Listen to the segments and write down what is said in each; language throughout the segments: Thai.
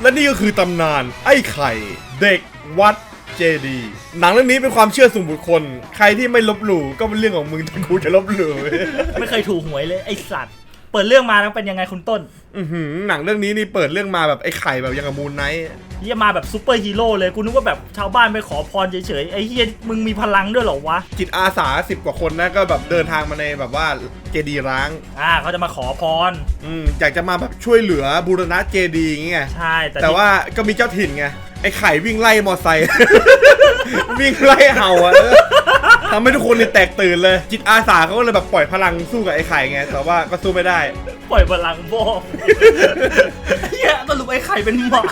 และนี่ก็คือตำนาน ไอ้ไข่ เด็กวัดเจดีหนังเรื่องนี้เป็นความเชื่อส่วนบุคคล ใครที่ไม่ลบหลู่ก็เป็นเรื่องของมึงแต่กูจะลบหลู่ไม่เคยถูกหวยเลยไอสัตว์ เปิดเรื่องมาแล้วเป็นยังไงคุณต้นอื้อหือหนังเรื่องนี้นี่เปิดเรื่องมาแบบไอ้ไข่แบบยังกับมูนไนท์เฮียมาแบบซูเปอร์ฮีโร่เลยกูนึกว่าแบบชาวบ้านไปขอพรเฉยๆไอ้เฮียมึงมีพลังด้วยเหรอวะจิตอาสาสิบกว่าคนนะก็แบบเดินทางมาในแบบว่าเจดีย์ร้าง อ่าเขาจะมาขอพรอืมอยากจะมาแบบช่วยเหลือบูรณะเจดีย์อย่างเงี้ยใช่แต่แต่ที่ว่าก็มีเจ้าถิ่นไงไอ้ไข่วิ่งไล่มอไซค์ วิ่งไล่เห่าอะ ทำให้ทุกคนเนี่ยแตกตื่นเลย จิตอาสาเขาก็เลยแบบปล่อยพลังสู้กับไอ้ไข่ไง แต่ว่าก็สู้ไม่ได้ ปล่อยพลังบอกเฮียสรุปไอ้ไข่เป็นหมา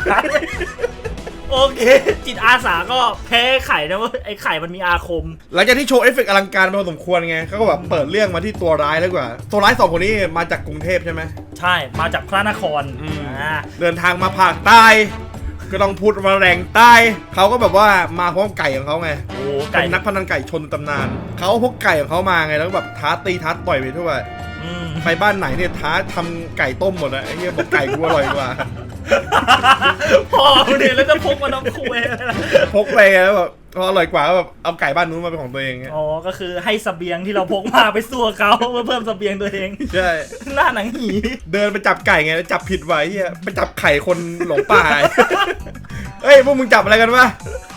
โอเค จิตอาสาก็แพ้ไข่นะเว่าไอ้ไข่มันมีอาคม หลังจากที่โชว์เอฟเฟกต์อลังการพอสมควรไงเขาก็แบบเปิดเรื่องมาที่ตัวร้ายแล้วกว่า ตัวร้ายสองคนนี้มาจากกรุงเทพใช่ไหมใช่ มาจากพระนคร อืมอ่า เดินทางมาภาคใต้ ก็ต้องพูดมาแรงใต้เขาก็แบบว่ามาพร้อมไก่ของเขาไงโอ้ไก่ไก่นักพนันไก่ชนตำนานเขาพกไก่ของเขามาไงแล้วก็แบบท้าตีท้าต่อยไปทั่วอืมไปบ้านไหนเนี่ยท้าทำไก่ต้มหมดนะไอ้เหี้ยบอกไก่กูอร่อยกว่าพอเนี่ยแล้วจะพกมาน้ำคุยอะไรล่ะพกไปไงแล้วแบบ พออร่อยกว่าก็แบบเอาไก่บ้านนู้นมาเป็นของตัวเองไงอ๋อ ก็คือให้เสบียงที่เราพกมาไปสู้กับเขาเพื่อเพิ่มเสบียงตัวเอง ใช่ หน้าหนังหีเดินไปจับไก่ไงแล้วจับผิดไว้เฮียไปจับไข่คนหลงป่าเฮ้ยพวกมึงจับอะไรกันวะ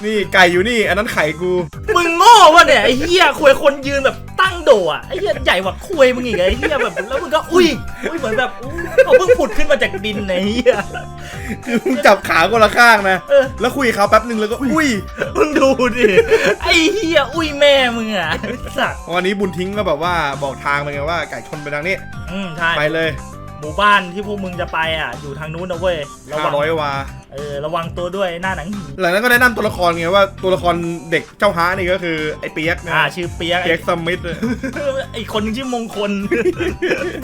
นี่ไก่อยู่นี่ อันนั้นไข่กู มึงโง่วะเนี่ยไอ้เหี้ยคุยคนยืนแบบตั้งโดดอะไอ้เหี้ยใหญ่กว่าคุยมึงอีกไอ้เหี้ยแบบแล้วมึงก็อุ้ยอุ้ยเหมือนแบบอู้เขาเพิ่งผุดขึ้นมาจากดินไอ้เหี้ยคือมึงจับขาคนละข้างนะเออแล้วคุยกับเขาแป๊บหนึ่งแล้วก็อุ้ยมึงดูดิไอ้เหี้ยอุ้ยแม่มึงอะสัตว์วันนี้บุญทิ้งก็แบบว่าบอกทางไปไงว่าไก่ชนไปทางนี้ อืมใช่ไปเลยหมู่บ้านที่พวกมึงจะไปอะ อยู่ทางนู้นนะเว้ยระวัง500วา เออระวังตัวด้วยหน้าหนังหีหลังนั้นก็แนะนำตัวละครไงว่าตัวละครเด็กเจ้าฮานี่ก็คือไอ้เปียกนะอ่าชื่อเปียกเปียกสมิธเนี่ยไอ้คนหนึงชื่อมงคล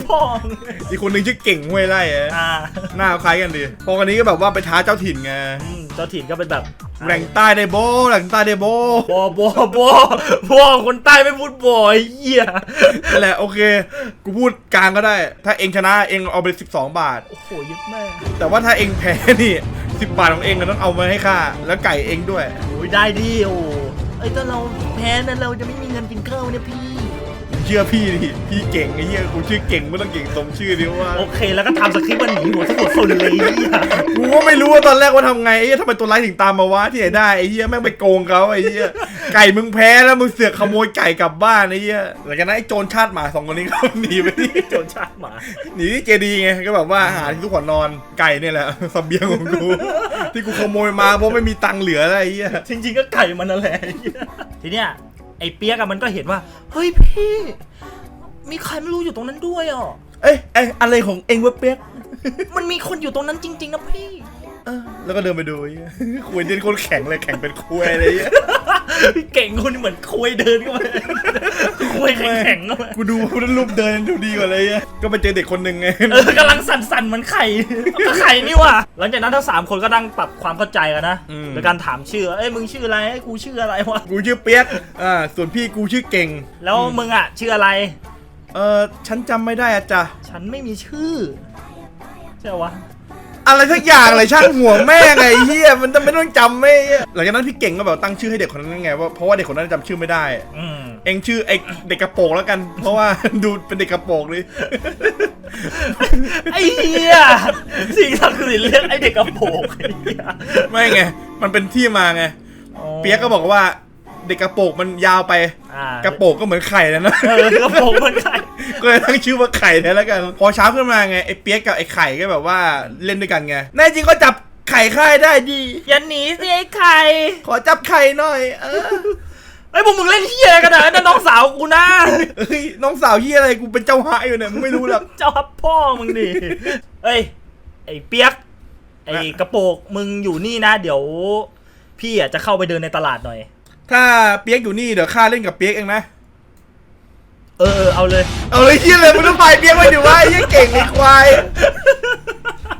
พ่อมึงอีกคนหนึ่งชื่อเก่งห้วยไร่อะอ่าหน้าคล้ายกันดิพอกันนี้ก็แบบว่าไปท้าเจ้าถิ่นไงอืม เจ้าถิ่นก็เป็นแบบแหล่งใต้ได้โบแหล่งใต้ได้โบ บอบอบอบอคนใต้ไม่พูดบอยเหี้ยนั่นแหละโอเค กูพูดกลางก็ได้ ถ้าเองชนะเองเอาไป 12 บาท โอ้โหยึดแม่แต่ว่าถ้าเองแพ้นี่ 10 บาทของเองก็ต้องเอามาให้ข้าแล้วไก่เองด้วย โอ้ยได้ดิโอ้ไอ้ยถ้าเราแพ้นั้นเราจะไม่มีเงินกินข้าวเนี่ยพี่ เชื่อพี่ดิพี่เก่งไอ้เหี้ยกูชื่อเก่งไม่ต้องเก่งสมชื่อดิว่าโอเค แล้วก็ทำสคริปต์มันหนีหัวทุกหัวสุนเลยเหี้ยกูก็ไม่รู้ว่าตอนแรกว่าทำไงไอ้เหี้ยทำไมตัวร้ายถึงตามมาวะที่ไหนได้ไอ้เหี้ยแม่งไปโกงเขาไอ้เหี้ยไก่มึงแพ้แล้วมึงเสือกขโมยไก่กลับบ้านไอ้เหี้ยหลังจากนั้นไอ้โจรชาติหมาสองคนนี้ก็หนีไปที่โจรชาติหมาหนีที่เจดีย์ไงก็แบบว่าหาที่ทุกคนนอนไก่เนี่ยแหละเสเบียงของกูที่กูขโมยมาเพราะไม่มีตังค์เหลืออะไรไอ้เหี้ยจริงๆก็ไก่มันนั่นแหละไอ้เหี้ยทีเนี้ย ไอ้เปียกอะมันก็เห็นว่า เฮ้ยพี่ มีใครไม่รู้อยู่ตรงนั้นด้วยอะ เอ้ยเอ้ยอะไรของเองวะเปียก มันมีคนอยู่ตรงนั้นจริง ๆ นะพี่ เออแล้วก็เดินไปดูไอ้เหี้ยคุยเดินคนแข็งเลยแข็งเป็นคุยอะไรเงี้ยเก่งคุณเหมือนคุยเดินเข้ามาคุยแข็งๆเข้ามากูดูรูปเดินดูดีกว่าเลยอะก็ไปเจอเด็กคนหนึ่งไงเออกำลังสั่นๆเหมือนไข่ก็ไข่นี่ว่ะหลังจากนั้นทั้งสามคนก็นั่งปรับความเข้าใจกันนะโดยการถามชื่อเอ้ยมึงชื่ออะไรไอ้ยกูชื่ออะไรวะกูชื่อเปียกอ่าส่วนพี่กูชื่อเก่ง แล้วมึงอะชื่ออะไร เออฉันจำไม่ได้อะจ้ะฉันไม่มีชื่อใช่วะ อะไรสักอย่างเลยช่างหัวแม่งไงไอ้เฮียมันจะไม่ต้องจำไม่หลังจากนั้นพี่เก่งก็แบบตั้งชื่อให้เด็กคนนั้นไงว่าเพราะว่าเด็กคนนั้นจำชื่อไม่ได้ อืมเองชื่อไอเด็กกระโปรงแล้วกัน เพราะว่า ดูเป็นเด็กกระโปรงเลยไอ้เหี้ยสิ่งศักดิ์สิทธิ์เรียกไอ้เด็กกระโปรงไอ้เหี้ยไม่ไง มันเป็นที่มาไง เปียกก็บอกว่า เด็กกระโปรงมันยาวไปอ่ากระโปรงก็เหมือนไข่แล้วนะเออกระโปรงเหมันไข่ ก็เลยตั้งชื่อว่าไข่แทนแล้วกัน พอเช้าขึ้นมาไงไอ้เปียกกับไอ้ไข่ก็แบบว่าเล่นด้วยกันไงแน่จริงก็จับไข่ค่ายได้ดี อย่าหนีสิไอ้ไข่ขอจับไข่หน่อย เออไอ้ยพวกมึงเล่นเหี้ยกันนะนั่นน้องสาวกูนะเอ้ยน้องสาวที่อะไรกูเป็นเจ้าฮะอยู่เนี่ยมึงไม่รู้หรอก เจ้าฮับพ่อมึงดิเอ้ยไอ้เปียก ไอ้กระโปรงมึงอยู่นี่นะ เดี๋ยว พี่อะจะเข้าไปเดินในตลาดหน่อย ถ้าเปียกอยู่นี่เดี๋ยวข้าเล่นกับเปียกเองนะเออเออเอาเลยเอาเลยเฮียเลยมึงต้องไปเปียกไว้ดิว่าไอ้เหี้ยเก่งไอ้ควาย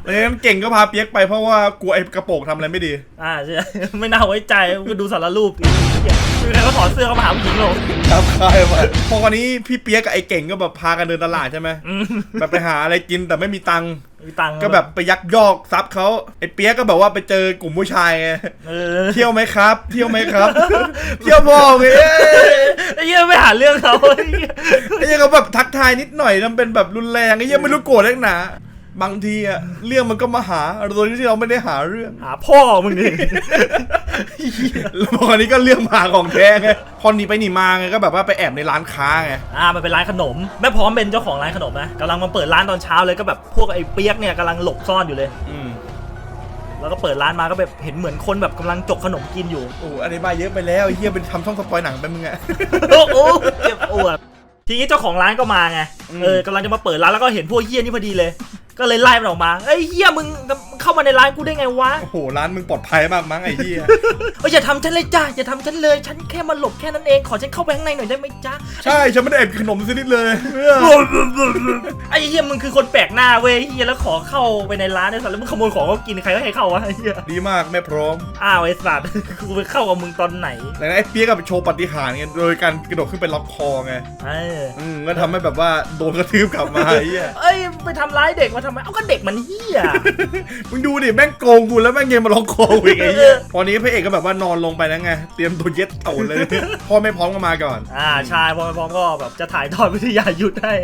หลังดังนั้นเก่งก็พาเปียกไปเพราะว่ากลัวไอ้กระโปรงทำอะไรไม่ดี อ่าใช่ไม่น่าไว้ใจก็ดูสารรูปอีกเหี้ยคือใครก็ถอดเสื้อเข้ามาหาผู้หญิงลงครับคายมาพอวันนี้พี่เปียกกับไอ้เก่งก็แบบพากันเดินตลาดใช่ไหมอืมแบบไปหาอะไรกินแต่ไม่มีตังค์ มีตังค์ก็แบบไปยักยอกทรัพย์เขาไอ้เปียกก็แบบว่าไปเจอกลุ่มผู้ชายไงเออเที่ยวไหมครับ เที่ยวไหมครับ เที่ยวพ่อไงเอ้ยไอ้เหี้ยไม่หาเรื่องเขาไอ้เหี้ยไอ้เหี้ยังเขาแบบทักทายนิดหน่อยทำเป็นแบบรุนแรงไอ้เหี้ยังไม่รู้โกรธเล็กหนาบางทีอะเรื่องมันก็มาหาโดยที่เราไม่ได้หาเรื่อง หาพ่อมึงดิ แล้วพออันนี้ก็เรื่องมาของแท้ไงพอหนีไปหนีมาไงก็แบบว่าไปแอบในร้านค้าไงอ่ามันเป็นร้านขนมแม่พร้อมเป็นเจ้าของร้านขนมนะกำลังมาเปิดร้านตอนเช้าเลยก็แบบพวกไอ้เปียกเนี่ยกำลังหลบซ่อนอยู่เลย อืมแล้วก็เปิดร้านมาก็แบบเห็นเหมือนคนแบบกำลังจกขนมกินอยู่ โอ้อันนี้บายเยอะไปแล้วไอ้เฮียเป็นทำช่องสปอยหนังไปมึงอะโอ้โหเจ็บปวดทีนี้เจ้าของร้านก็มาไงอืมเออกำลังจะมาเปิดร้านแล้วก็เห็นพวกเฮี้ยนี่พอดีเลย ก็เลยไล่มันออกมาเอ้ยเฮี้ยมึงเข้ามาในร้านกูได้ไงวะ โอ้โห ร้านมึงปลอดภัยมากมั้งไอ้เฮียเอ้ยอย่าทำฉันเลยจ้าอย่าทำฉันเลย ฉันแค่มาหลบแค่นั้นเอง ขอฉันเข้าไปข้างในหน่อยได้ไหมจ้าใช่ ฉันไม่ได้แอบกินขนมสักนิดเลยเออไอ้เฮี้ยมึงคือคนแปลกหน้าเว้ยเฮี้ยแล้วขอเข้าไปในร้านไอ้สัตว์แล้วมึงขโมยของเขากินใครก็ให้เข้าวะไอ้เฮี้ยดีมากแม่พร้อม อ้าวไอ้สัตว์กูไปเข้ากับมึงตอนไหนแล้วไอ้เปียกก็ไปโชว์ปาฏิหารย์ไงโดยการกระโดดขึ้นไปล็อกคอไง เอออืมก็ทำให้แบบว่าโดนกระทืบกลับมาไอ้เหี้ยเอ้ยไปทำร้ายเด็กมาทำไม เอาก็เด็กมันเฮี้ยมึงดูดิแม่งโกงกูแล้วแม่งยังมาล็อกคอกูอีกไอ้เหี้ยพอนี้พระเอกก็แบบว่านอนลงไปแล้วไง เตรียมตัวเย็ดเต่าเลย พ่อไม่พร้อมก็มาก่อน อ่าใชายพอพร้อมก็แบบจะถ่ายทอดวิทยายุทธให้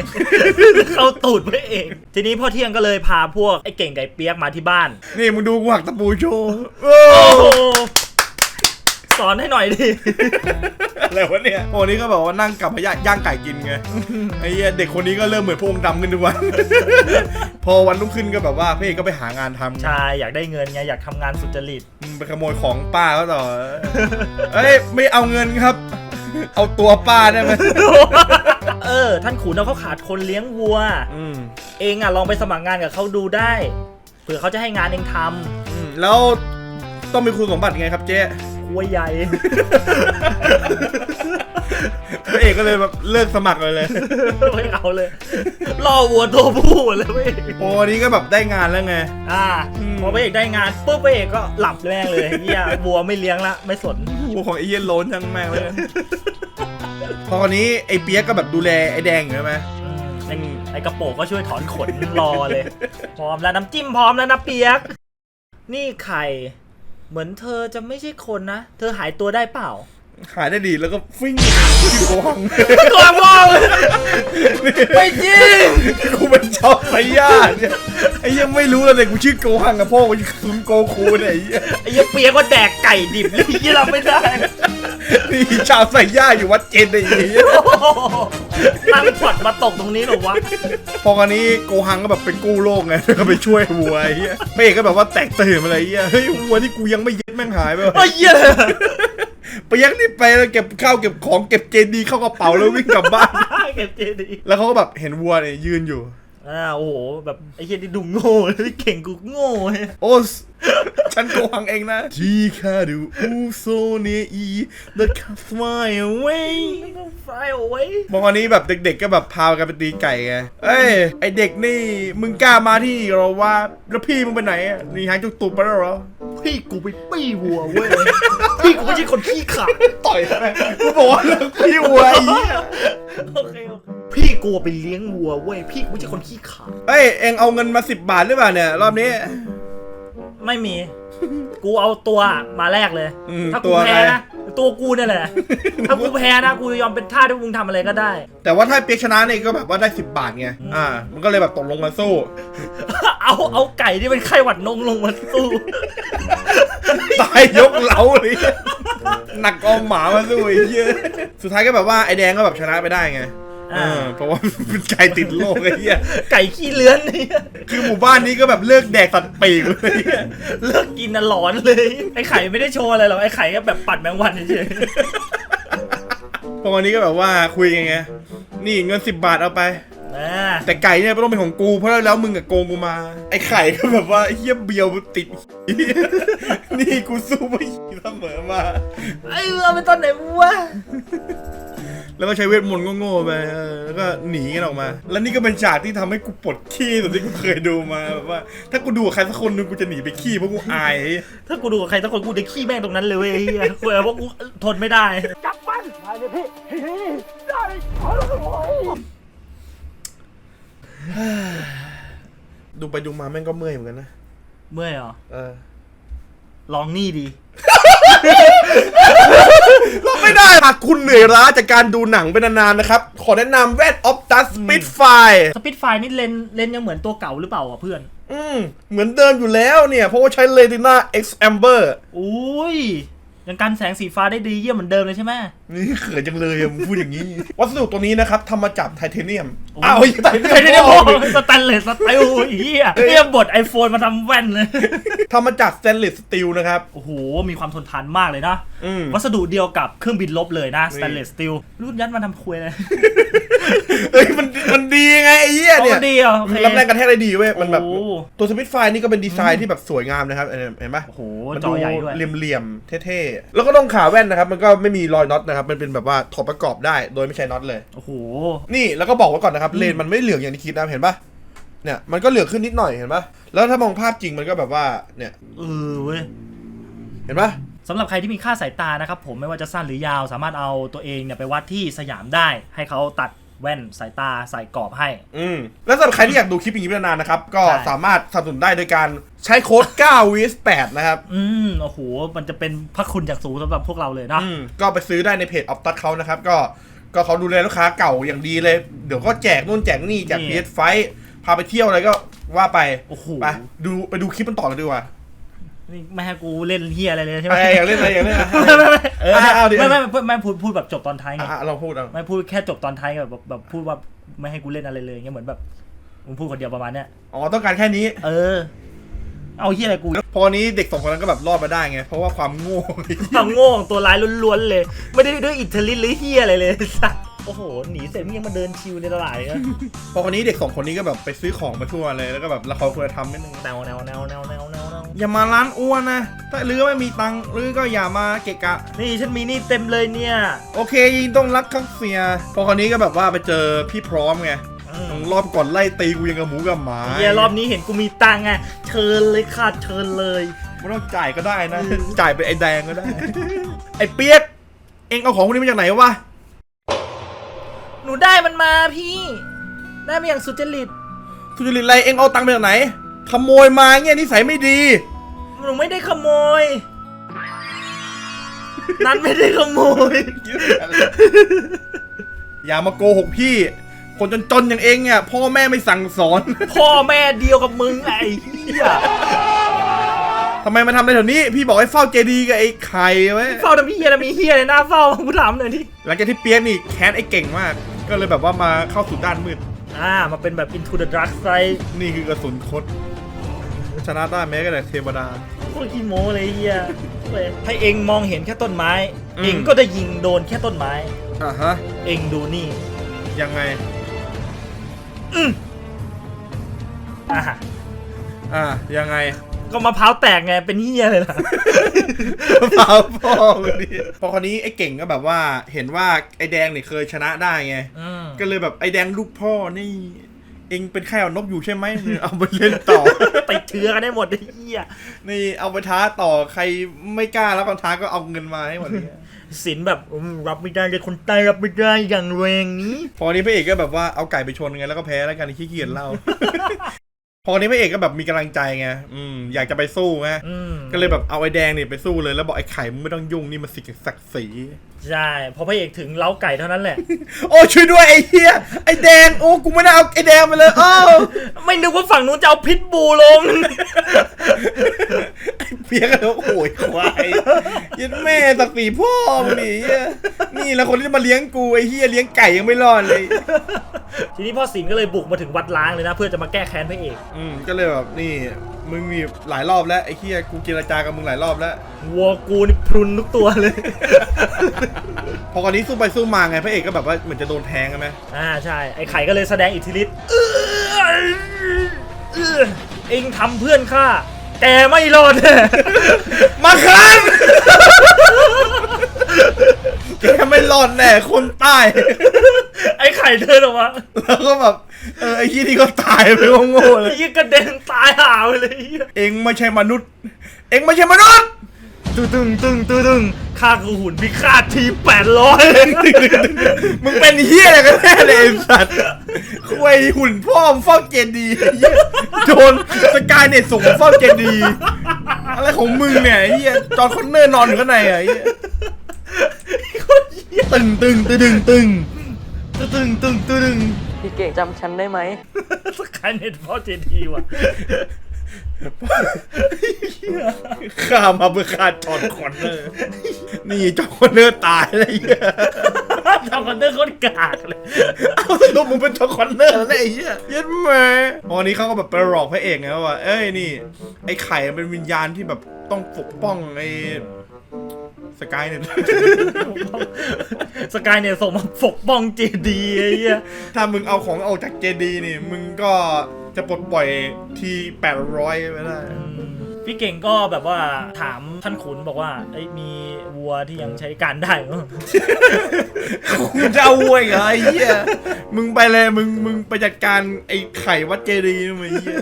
เข้าตูดไปเองทีนี้พ่อเที่ยงก็เลยพาพวกไอ้เก่งไก่เปียกมาที่บ้าน นี่มึงดูกูหักตะปูโชว์โอ้โอ้โห สอนให้หน่อยดิ อะไรวะเนี่ยพอนี้ก็แบบว่านั่งกลับมาย่างย่างไก่กินไง ไอ้เหี้ยเด็กคนนี้ก็เริ่มเหมือนพวกองค์ดำขึ้นทุกวัน พอวันรุ่งขึ้นก็แบบว่าพระเอกก็ไปหางานทำไงชายอยากได้เงินไงอยากทำงานสุจริตมึงไปขโมยของป้าเขาต่อ เอ้ย ไม่เอาเงินครับ เอาตัวป้าได้ไหมเออ ท่านขุนเอาเขาขาดคนเลี้ยงวัว อืมเองอะลองไปสมัครงานกับเขาดูได้เผื่อเขาจะให้งานเองทอืมแล้วต้องมีคุณสมบัติไงครับเจ๊ำวัวใหญ่ พระเอกก็เลยแบบเลิกสมัครเลยเลย ไม่เอาเลยล่อวัวตัวผู้เลยเว้ยโอ้วันนี้ก็แบบได้งานแล้วไง อ่าอืม พอพระเอกได้งานปุ๊บพระเอกก็หลับแม่งเลยเฮียวัวไม่เลี้ยงละไม่สนพวกของไอ้เหี้ยโลนทั้งแม่งเลยพอวันนี้ไอ้เปียกก็แบบดูแลไอ้แดงอยู่ใช่ไหมอืมไอ้ไอ้กระโปรงก็ช่วยถอนขน รอเลย พร้อมแล้วน้ำจิ้มพร้อมแล้วนะเปียก นี่ไข่ เหมือนเธอจะไม่ใช่คนนะ เธอหายตัวได้เปล่าขายได้ดีแล้วก็ฟิ้งอยู่โกหังก่อนมองไม่จริงกูเป็นชอบไฟย่าเนี่ยไอ้เหี้ยังไม่รู้เลยกูชื่อโกหังกับพ่อกูชื่อซุนโกคูเนี่ยไอ้เหี้ย ไอ้เหี้ยเปียกก็แดกไก่ดิบเลยยี่เราไม่ได้ นี่ชาวไฟย่าอยู่วัดเจนไอ้เหี้ยโอ้โหนั่งพอดมาตกตรงนี้เหรอวะ พอกันนี้โกหังก็แบบเป็นกู้โลกไงก็ไปช่วยวัวไอ้เหี้ยพระเอกก็แบบว่าแตกตื่นมาเลยไอ้เหี้ยเฮ้ยวัวที่กูยังไม่ยึดแม่งหายไปวะไอ้เหี้ยไปยังนี่ไปแล้วเก็บข้าวเก็บของเก็บเจดีเข้ากระเป๋าแล้ววิ่งกลับบ้านเก็บเจดีแล้วเขาก็แบบเห็นวัวเนี่ยยืนอยู่อ่าโอ้โหแบบไอ้เหี้ยที่ดูโง่เลยเก่งกูโง่เลยโอ้ส ฉันโกหังเองนะทีคาดูอูโซเนอี the cat fly away ไฟเอาไว้มองอันนี้แบบเด็กๆก็แบบพากันไปตีไก่ไงเอ้ยไอเด็กนี่มึงกล้ามาที่เราว่าแล้วพี่มึงไปไหนอะหนี่หายจุกตุกไปแล้วเหรอพี่กูไปปี้วัวเว้ย พี่กูไม่ใช่คนขี้ขลาดต่อยไหมกูบอกว่าเลิกพี่วัวไอ้เหี้ยโอเคโอเคพี่กูไปเลี้ยงวัวเว้ย พี่กูไม่ใช่คนขี้ขลาดเอ้ยเอ็งเอาเงินมาสิบบาทหรือเปล่าเนี่ยรอบนี้ ไม่มี กูเอาตัวมาแรกเลย อืมถ้าตักูวแพ้อะไรนะตัวกูเนี่ยแหละ ถ้ากูแพ้นะกูยอมเป็นท่าสที่มึงทำอะไรก็ได้ แต่ว่าถ้าเปียกชนะเนี่ยก็แบบว่าได้สิบบาทไง อ่า มันก็เลยแบบตกลงมาสู้ เอาเอาไก่ที่เป็นไข้หวัดนงลงมาสู้ ตายยกเหลาเลยหนักกว่าหมามาสู้ไอ้เหี้ยสุดท้ายก็แบบว่าไอ้แดงก็แบบชนะไปได้ไงอ่า เออเพราะว่าเป็นไก่ติดโลกไอ้เหี้ยไก่ขี้เลื้อนเนี่ยคือหมู่บ้านนี้ก็แบบเลิกแดกสัตว์ปีกเลยเลิกกินน่ะหลอนเลย ไอ้ไข่ไม่ได้โชว์อะไรหรอกไอ้ไข่ก็แบบปัดแมงวันเฉยพอวันนี้ก็แบบว่าคุยกันไงนี่เงินสิบบาทเอาไปๆอ่าแต่ไก่เนี่ยไม่ต้องเป็นของกูเพราะแล้วมึงกับโกงกูมา ไอ้ไข่ก็แบบว่าเฮี้ยเบียวติด นี่กูสู้ไม่เสมอมาไอ้เอาไปตอนไหนวะ แล้วก็ใช้เวทมนต์โง่ๆไปเออแล้วก็หนีกันออกมา แล้วนี่ก็เป็นฉากที่ทำให้กูปวดขี้สุดที่กูเคยดูมาแบบว่า ถ้ากูดูกับใครสักคนหนึงกูจะหนีไปขี้เพราะกูอาย ถ้ากูดูกับใครสักคนกูจะขี้แม่งตรงนั้นเลยเว้ยไอ้เหี้ยกูเพราะกูทนไม่ได้ จับมันได้เลยพี่ได้โอ้ยดูไปดูมาแม่งก็เมื่อยเหมือนกันนะ เมื่อยเหรอ เออ ลองนี่ดีเราไม่ได้หากคุณเหนื่อยล้าจากการดูหนังเป็นนานๆนะครับ ขอแนะนำแว่นออฟตัสสปิดไฟสปิดไฟนี่เลนเลนยังเหมือนตัวเก่าหรือเปล่าอะเพื่อน อืมเหมือนเดิมอยู่แล้วเนี่ย เพราะว่าใช้เลติน่า X Amber อุ้ยยังกันแสงสีฟ้าได้ดีเยี่ยมเหมือนเดิมเลยใช่ไหม นี่เขินจังเลยอะมึงพูดอย่างนี้ วัสดุตัวนี้นะครับทำมาจากไทเทเนียมโอ้ยอ้าวไทเทใครเนีได้ยบอมกสแตนเลสสตีลเฮียเรียบทไอโฟนมาทำแว่นเลย ทำมาจากสเตนเลสสตีลนะครับ โอ้โห มีความทนทานมากเลยนะ อืม วัสดุเดียวกับเครื่องบินลบเลยนะนี่สแตนเลสสตีลรุ่นยัดมาทำคุยเลยเอ้ยมันมันดีไงไอ้เหี้ยเนี่ยเอามันดีเหรอโอเคมันรับแรงกระแทกได้ดีเว้ย มันแบบโอ้ตัวสปิดไฟนี่ก็เป็นดีไซน์ที่แบบสวยงามนะครับเออเห็นปะโอ้โหมันจอใหญ่ด้วย เหลี่ยมๆ เท่ๆ แล้วก็ต้องขาแว่นนะครับ มันก็ไม่มีรอยน็อตนะครับมันเป็นแบบว่าถอดประกอบได้โดยไม่ใช้น็อตเลย โอ้โห นี่แล้วก็บอกไว้ก่อนนะครับเลนมันไม่เหลืองอย่างที่คิดนะเห็นปะเนี่ยมันก็เหลืองขึ้นนิดหน่อยเห็นปะแล้วถ้ามองภาพจริงมันก็แบบว่าเนี่ยเออเว้ยเห็นปะสำหรับใครที่มีค่าสายตานะครับผมไม่ว่าจะสั้นหรือยาว สามารถเอาตัวเองเนี่ยไปวัดที่สยามได้ ให้เขาตัด แว่นสายตาใส่กรอบให้ อืมแล้วสำหรับใครที่อยากดูคลิปอย่างนี้เป็นนานๆนะครับ ก็ใช่ สามารถสนับสนุนได้โดยการใช้โค้ด9 v 8นะครับ อืมโอ้โหมันจะเป็นพระคุณจากสูงสำหรับพวกเราเลยนะอืมก็ไปซื้อได้ในเพจออฟตัดเขานะครับ ก็ก็เขาดูแลลูกค้าเก่าอย่างดีเลย เดี๋ยวก็แจกนู่นแจกนี่แจกนี่ เพียไฟพาไปเที่ยวอะไรก็ว่าไปโอ้โห ไปดูไปดูคลิปมันต่อเลยดีกว่า นี่ไม่ให้กูเล่นเฮียอะไรเลยใช่ไหมไอ้อยากเล่นอะไรอยากเล่นอะไรไม่ไม่ไม่เออเอาดิไม่ไม่ไม่ไม่พูดพูดแบบจบตอนท้ายไงอะเราพูดเอาไม่พูดแค่จบตอนท้ายแบบแบบแบบพูดว่าไม่ให้กูเล่นอะไรเลยเงี้ยเหมือนแบบมึงพูดคนเดียวประมาณเนี้ยอ๋อต้องการแค่นี้ เออ เอาเฮียอะไรกูพอนี้เด็กสองคนนั้นก็แบบรอดมาได้ไงเพราะว่าความโง่ความโง่ของตัวร้ายล้วนๆเลย ไม่ได้ด้วยอิทธิฤทธิ์หรือเฮียอะไรเลยสัสโอ้โห หนีเสร็จมึงยังมาเดินชิวในตลาดอีกนะพอคนนี้เด็กสองคนนี้ก็แบบไปซื้อของมาทั่วเลย แล้วก็แบบละครคุณธรรมนิดนึงแนวแนวแนวแนว อย่ามาร้านอ้วนนะ ถ้าลือไม่มีตังค์ลือก็อย่ามาเกะกะ นี่ฉันมีนี่เต็มเลยเนี่ย โอเคยินต้องรักข้างเสียพอคนนี้ก็แบบว่าไปเจอพี่พร้อมไงอืมรอบก่อนไล่ตีกูยังกับหมูกับหมาเฮียรอบนี้เห็นกูมีตังค์ไงเชิญเลยค่ะเชิญเลย ไม่ต้องจ่ายก็ได้นะ จ่ายเป็นไอ้แดงก็ได้ ไอ้เปียกเอ็งเอาของพวกนี้มาจากไหนวะ หนูได้มันมาพี่ ได้มาอย่างสุจริต ทุจริตอะไรเอ็งเอาตังค์มาจากไหน ขโมยมาเงี้ยนิสัยไม่ดี หนูไม่ได้ขโมย นันไม่ได้ขโมย อย่ามาโกหกพี่ คนจนๆอย่างเองเนี่ยพ่อแม่ไม่สั่งสอน พ่อแม่เดียวกับมึงไอ้เหี้ยทำไมมาทำอะไรแถวนี้ พี่บอกให้เฝ้าเจดีย์กับไอ้ไข่ไว้เฝ้าทำพี่เฮียแล้วมีเฮียเลยหน้าเฝ้ากูถามหน่อยดิหลังจากที่เปียกนี่แค้นไอ้เก่งมาก ก็เลยแบบว่ามาเข้าสู่ด้านมืด อ่ามาเป็นแบบ into the dark side นี่คือกระสุนคด ชนะได้แม้กระทั่งเทวดา โคตรขี้โม้เลยเฮียเว้ยถ้าเองมองเห็นแค่ต้นไม้ อืม เองก็ได้ยิงโดนแค่ต้นไม้ อะฮะ เองดูนี่ยังไง อ่าอะยังไงก็มะพร้าวแตกไงเป็นเฮียเลยล่ะ เปล่าพ่อคนนี้พอคนนี้ไอ้เก่งก็แบบว่าเห็นว่าไอ้แดงเนี่ยเคยชนะได้ไง อืมก็เลยแบบไอ้แดงลูกพ่อนี่ เองเป็นไข้เอานกอยู่ใช่ไหมเอาไปเล่นต่อ ติดเชื้อกันได้หมดไอ้เฮียนี่เอาไปท้าต่อใครไม่กล้ารับคำท้าก็เอาเงินมาให้หมดเลยสินแบบอืมรับไม่ได้เลยคนใต้รับไม่ได้อย่างแรงนี้ พอนี้พระเอกก็แบบว่าเอาไก่ไปชนไงแล้วก็แพ้แล้วกันขี้เกียจเล่า พอนี้พระเอกก็แบบมีกำลังใจไงอืมอยากจะไปสู้ไงอืมก็เลยแบบเอาไอ้แดงเนี่ยไปสู้เลยแล้วบอกไอ้ไข่มึงไม่ต้องยุ่งนี่มันสิศักดิ์ศรีใช่พอพระเอกถึงเล้าไก่เท่านั้นแหละ โอ้ช่วยด้วยไอ้เหี้ยไอ้แดงโอ้กูไม่ได้เอาไอ้แดงไปเลยอ้าวไม่นึกว่าฝั่งนู้นจะเอาพิษบูลงเพียกแล้วโอ้ยควายยันแม่สักสีพ่อมึงนี่เหี้ยนี่แล้วคนที่จะมาเลี้ยงกูไอ้เหี้ยเลี้ยงไก่ยังไม่รอดเลย ทีนี้พ่อสินก็เลยบุกมาถึงวัดล้างเลยนะ เพื่อจะมาแก้แค้นพระเอกอืมก็เลยแบบนี่มึงมีหลายรอบแล้วไอ้เหี้ยกูเจรจากับมึงหลายรอบแล้ววัวกูนี่พรุนทุกตัวเลย พอคนนี้สู้ไปสู้มาไงพระเอกก็แบบว่าเหมือนจะโดนแทงใช่ไหมอ่าใช่ ไอ้ไข่ก็เลยแสดงอิทธิฤทธิ์เอื้อเอื้อเองทำเพื่อนข้าแกไม่รอดแน่มาคันแกไม่รอดแน่คนใต้ไอ้ไข่เดินออกมาแล้วก็แบบเออไอ้ที่นี่ก็ตายไปโง่ๆเลไอ้ยยี่กระเด็นตายห่าไปเลยไอ้เหี้ยเองไม่ใช่มนุษย์ เองไม่ใช่มนุษย์ ตึงตึงตึงตึงตึงค่าคือหุ่นพิฆาตทีแปดร้อยมึงเป็นเฮียอะไรกันแน่เลยไอ้สัตว์คุยหุ่นพ่อมงเฝ้าเจดีย์เหี้ยโดนสกายเน็ตส่งมาเฝ้าเจดีย์อะไรของมึงเนี่ยไอ้เฮียจอห์นคอนเนอร์นอนอยู่ข้างในอะไอ้เหี้ยตึงตึงตึงตึงตึง ตึงตึงตึงพี่เก่งจำฉันได้ไหมสกายเน็ตพอเจดีว่ะข้ามาเพื่อฆ่าจอห์นคอนเนอร์นี่จอห์นคอนเนอร์ตายเลยไอ้เหี้ยทำกันเรื่องโคตรกากเลยเอาสรุปมึงเป็นจอห์นคอนเนอร์แล้วเนี่ยไอ้เหี้ยเยัดแหม่วันนี้เขาก็แบบไปหลอกพระเอกไงว่าเอ้ยนี่ ไอ้ไข่มันเป็นวิญญาณที่แบบต้องปกป้องไอ้ สกายเนี่ย สกายเนี่ยส่งมาปกป้องเจดีไอ้เหี้ยถ้ามึงเอาของออกจากเจดีย์นี่ มึงก็จะปลดปล่อยทีแปดร้อยไปได้ พี่เก่งก็แบบว่าถามท่านขุนบอกว่าเอ้ยมีวัวที่ยังใช้การได้มั้ง มึงจะเอาวัวอีกเหรอไอ้เหี้ยมึงไปเลยมึงมึงไปจัดการไอ้ไข่วัดเจดีย์นี่มึงไอ้เหี้ย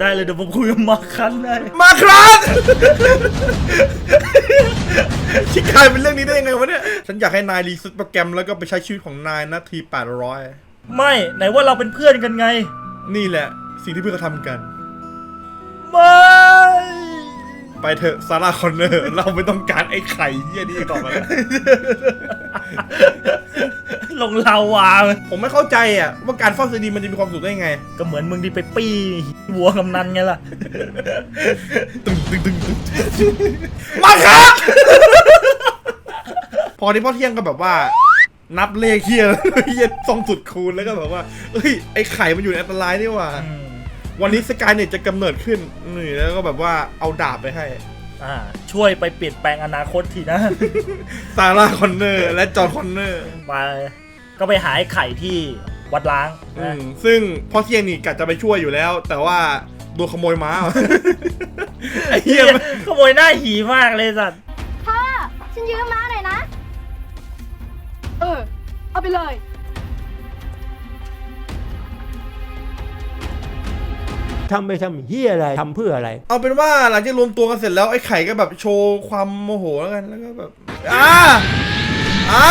ได้เลยเดี๋ยวผมคุยกับมาคันได้ มาครับที่กลายเป็นเรื่องนี้ได้ยังไงวะเนี่ยฉันอยากให้นายรีเซ็ตโปรแกรมแล้วก็ไปใช้ชีวิตของนายนาที800 ไม่ไหนว่าเราเป็นเพื่อนกันไง นี่แหละ สิ่งที่เพื่อนเขาทำกัน ไม่ ไปเถอะซาร่าคอนเนอร์ เราไม่ต้องการไอ้ไข่เหี้ยนี่ต่อไปแล้วลงลาวาเลยผมไม่เข้าใจอะว่าการเฝ้าซีดีมันจะมีความสุขได้ไง ก็เหมือนมึงที่ไปปี้วัวกำนันไงล่ะ ตึงตึงตึงตึงมาครับพอที่พ่อเที่ยงก็แบบว่า นับเลขเฮียเฮียทรงสุดคูณแล้วก็แบบว่าเอ้ยไอ้ไข่มันอยู่ในอันตรายนี่หว่าอืม วันนี้สกายเน็ตจะกำเนิดขึ้นนี่แล้วก็แบบว่าเอาดาบไปให้ อ่า ช่วยไปเปลี่ยนแปลงอนาคตทีนะ ซาร่าคอนเนอร์ และจอห์นคอนเนอร์ไปก็ไปหาไอ้ไข่ที่วัดล้างอืนะมซึ่งพ่อเที่ยงนี่กะจะไปช่วยอยู่แล้ว แต่ว่าโดนขโมยม้า ไอ้เหี้เฮียยขโมยหน้าหีมากเลยสัตว์พ่อฉันยืมม้าหน่อยนะ เออ เอาไปเลย ทำไปทำเฮียอะไรทำเพื่ออะไร เอาเป็นว่าหลังจากรวมตัวกันเสร็จแล้วไอ้ไข่ก็แบบโชว์ความโมโหแล้วกันแล้วก็แบบอ่าอ่า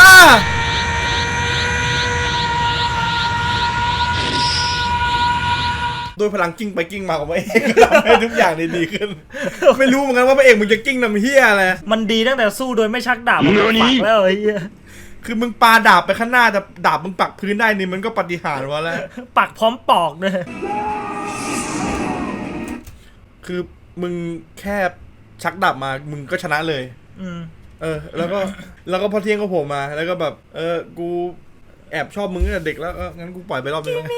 โดยพลังกิ้งไปกิ้งมาของพระเอกก็ทำให้ทุกอย่างดีๆขึ้น ไม่รู้เหมือนกันว่าพระเอกมึงจะกิ้งนำเฮียอะไรมันดีตั้งแต่สู้โดยไม่ชักดาบมันก็ฝักแล้วไอ้เหี้ยคือมึงปาดาบไปข้างหน้าแต่ดาบมึงปักพื้นได้นี่มันก็ปาฏิหาริย์วะแล้ว ปักพร้อมปอกเลย คือมึงแค่ชักดาบมา มึงก็ชนะเลย อืม เออ แล้วก็แล้วก็พอเที่ยงก็โผล่มา แล้วก็แบบ เออ กูแอบชอบมึงตั้งแต่เด็กแล้วเอองั้นกูปล่อยไปรอบนึงแล้วกัน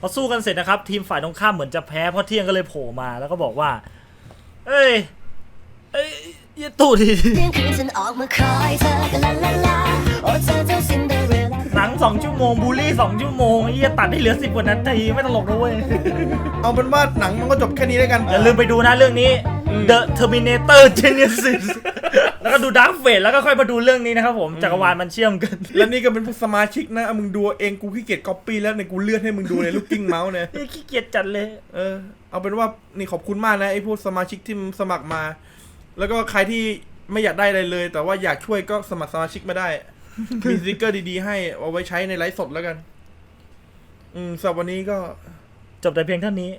พอสู้กันเสร็จนะครับ ทีมฝ่ายตรงข้ามเหมือนจะแพ้เพราะเที่ยงก็เลยโผล่มาแล้วก็บอกว่า เอ้ย เอ้ยอยาตู่ดี เที่ยงคืนฉันออกมาคอยเธอกันลาลาลาโอ้เธอเจ้าซินเด สองชั่วโมงบูลลี่สองชั่วโมงไอ้เหี้ยตัดให้เหลือสิบกว่านาทีไม่ตลกนะเว้ยเอาเป็นว่าหนังมันก็จบแค่นี้แล้วกัน อย่าลืมไปดูนะเรื่องนี้ The Terminator Genesis แล้วก็ดู Dark Fate แล้วก็ค่อยมาดูเรื่องนี้นะครับผมจักรวาลมันเชื่อมกันและนี่ก็เป็นพวกสมาชิกนะเอามึงดูเองกูขี้เกียจก๊อปปี้แล้วในกูเลื่อนให้มึงดูในลูกกิ้งเมาส์เนี่ยนี่ขี้เกียจจัดเลย เออ เอาเป็นว่านี่ขอบคุณมากนะไอ้พวกสมาชิกที่สมัครมา แล้วก็ใครที่ไม่อยากได้อะไรเลย แต่ว่าอยากช่วยก็สมัครสมาชิกมาได้ มีสติกเกอร์ดีๆ ให้เอาไว้ใช้ในไลฟ์สดแล้วกัน อืมสำหรับวันนี้ก็ จบแต่เพียงเท่านี้